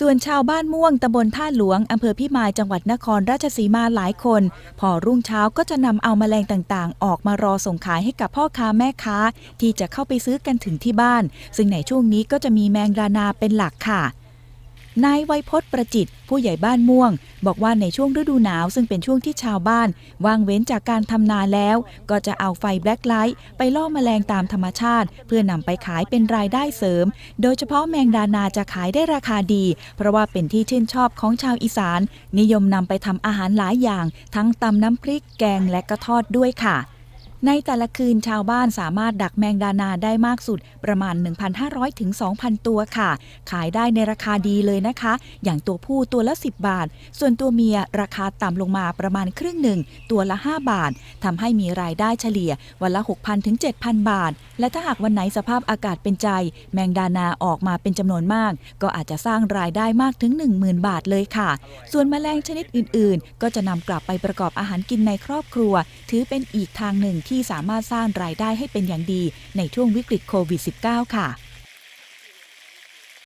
ส่วนชาวบ้านม่วงตำบลท่าหลวงอำเภอพิมายจังหวัดนครราชสีมาหลายคน พอรุ่งเช้าก็จะนำเอาแมลงต่างๆ ออกมารอส่งขายให้กับพ่อค้าแม่ค้า ที่จะเข้าไปซื้อกันถึงที่บ้าน ซึ่งในช่วงนี้ก็จะมีแมงดานาเป็นหลักค่ะ นายไวยพจน์ประจิต ผู้ใหญ่บ้านม่วง บอกว่าในช่วงฤดูหนาวซึ่งเป็นช่วงที่ชาวบ้านว่างเว้นจากการทำนาแล้ว ก็จะเอาไฟแบล็คไลท์ไปล่อแมลงตามธรรมชาติ เพื่อนำไปขายเป็นรายได้เสริม โดยเฉพาะแมงดานาจะขายได้ราคาดี เพราะว่าเป็นที่ชื่นชอบของชาวอีสาน นิยมนำไปทำอาหารหลายอย่าง ทั้งตำน้ำพริกแกงและก็ทอดด้วยค่ะ ในแต่ละคืนชาวบ้านสามารถดักแมงดานาได้มากสุดประมาณ 1,500ถึง2,000 ตัวค่ะ ขายได้ในราคาดีเลยนะคะ อย่างตัวผู้ตัวละ 10 บาท ส่วนตัวเมียราคาต่ำลงมาประมาณครึ่งหนึ่ง ตัวละ 5 บาททำให้มีรายได้เฉลี่ยวันละ 6,000ถึง7,000 บาท และถ้าหากวันไหนสภาพอากาศเป็นใจ แมงดานาออกมาเป็นจำนวนมาก ก็อาจจะสร้างรายได้มากถึง 10,000 บาทเลยค่ะ ส่วนแมลงชนิดอื่น ๆ ก็จะนำกลับไปประกอบอาหารกินในครอบครัว ถือเป็นอีกทางหนึ่งที่ที่สามารถสร้างรายได้ให้เป็นอย่างดีในช่วงวิกฤตโควิด -19 ค่ะ